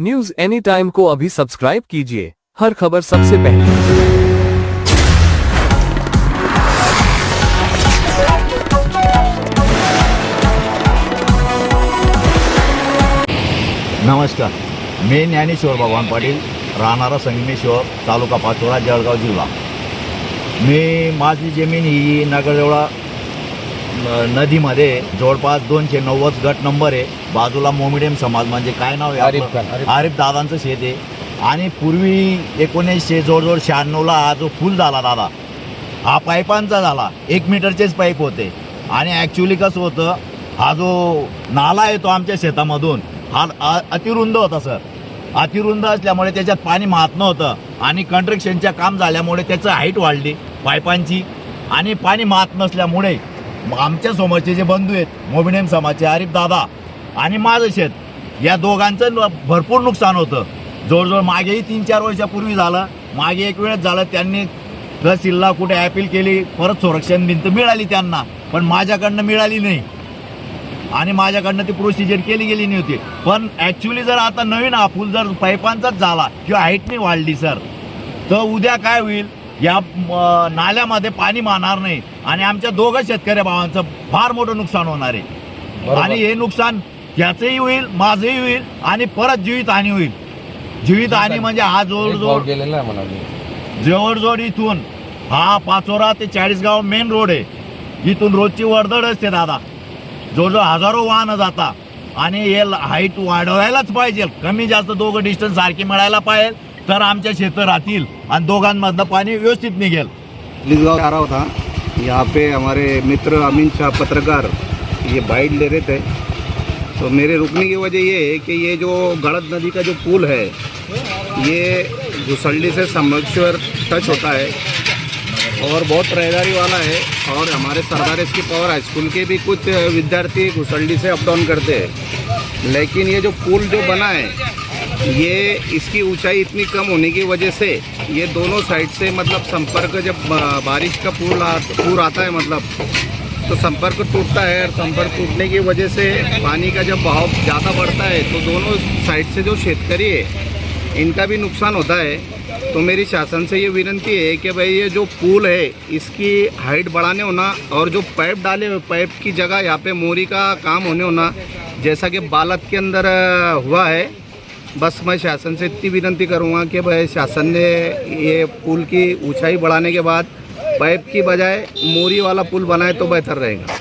News any time को अभी subscribe कीजिए। हर खबर सबसे पहले। नमस्कार। मी ज्ञानेश्वर भगवान पाटील, राहणारा संगमेश्वर, तालुका पाचोरा, जळगाव जिल्हा। मी माझी ज़मीन ही नगरदेवळा नदीमध्ये जवळपास दोनशे नव्वद गट नंबर आहे. बाजूला मोमिडियम समाज म्हणजे काय नाव आहे आरिफ आपलं? दादांचं शेत आहे. आणि पूर्वी एकोणीसशे जवळजवळ शहाण्णवला हा जो फुल झाला दादा हा पाईपांचा झाला. एक मीटरचेच पाईप होते. आणि ॲक्च्युली कसं होतं हा जो नाला येतो आमच्या शेतामधून हा अ- अतिरुंद होता सर. अतिरुंद असल्यामुळे त्याच्यात पाणी माहत नव्हतं. आणि कंस्ट्रक्शनच्या काम झाल्यामुळे त्याचं हाईट वाढली पाईपांची. आणि पाणी माहत नसल्यामुळे आमच्या समोरचे जे बंधू आहेत मोबिनेम समाजचे आरिफ दादा आणि माझं शेत या दोघांचं न- भरपूर नुकसान होतं. जवळजवळ मागेही तीन चार वर्षापूर्वी झालं. मागे एक वेळेस झालं त्यांनी तहसीलला कुठे ॲपील केली परत संरक्षण भिंत मिळाली त्यांना पण माझ्याकडनं मिळाली नाही. आणि माझ्याकडनं ती प्रोसिजर केली गेली नव्हती. पण ॲक्च्युली जर आता नवीन हा पूल जर पाईपांचाच झाला किंवा हाईटने वाढली सर तर उद्या काय होईल? या नाल्यामध्ये पाणी मारणार नाही आणि आमच्या दोघं शेतकरी भावांचं फार मोठं नुकसान होणार आहे. आणि हे नुकसान याचंही होईल माझंही होईल आणि परत जीवित हानी होईल. जीवित हानी म्हणजे हा जवळजवळ जवळजवळ इथून हा पाचोरा ते चाळीसगाव मेन रोड आहे. इथून रोजची वर्दळ असते दादा. जवळजवळ हजारो वाहनं जाता आणि हे हाईट वाढवायलाच पाहिजे. कमी जास्त दोघं डिस्टन्स सारखी मिळायला पाहिजे. तर आमच्या शेतं राहतील आणि दोघांमधलं पाणी व्यवस्थित निघेल. पुलिसगांव आ रहा था यहाँ पे हमारे मित्र अमीन शाह पत्रकार ये बाइट ले रहे थे। तो मेरे रुकने की वजह ये है कि ये जो गड़द नदी का जो पुल है ये घुसल्डी से सम्मेश्वर टच होता है और बहुत रहदारी वाला है और हमारे सरदार इसकी पावर हाई स्कूल के भी कुछ विद्यार्थी घुसल्डी से अप डाउन करते हैं। लेकिन ये जो पुल जो बना है ये इसकी ऊंचाई इतनी कम होने की वजह से ये दोनों साइड से मतलब संपर्क जब बारिश का पूर पूर आता है मतलब तो संपर्क टूटता है और संपर्क टूटने की वजह से पानी का जब बहाव ज़्यादा बढ़ता है तो दोनों साइड से जो शेतकरी है, इनका भी नुकसान होता है। तो मेरी शासन से ये विनंती है कि भाई ये जो पुल है, इसकी हाइट बढ़ाने होना और जो पाइप डाले हुए पाइप की जगह यहाँ पे मोरी का काम होने होना, जैसा कि बालत के अंदर हुआ है बस मैं शासन से इतनी विनंती करूँगा कि भाई शासन ने ये पुल की ऊंचाई बढ़ाने के बाद पाइप की बजाय मोरी वाला पुल बनाए तो बेहतर रहेगा।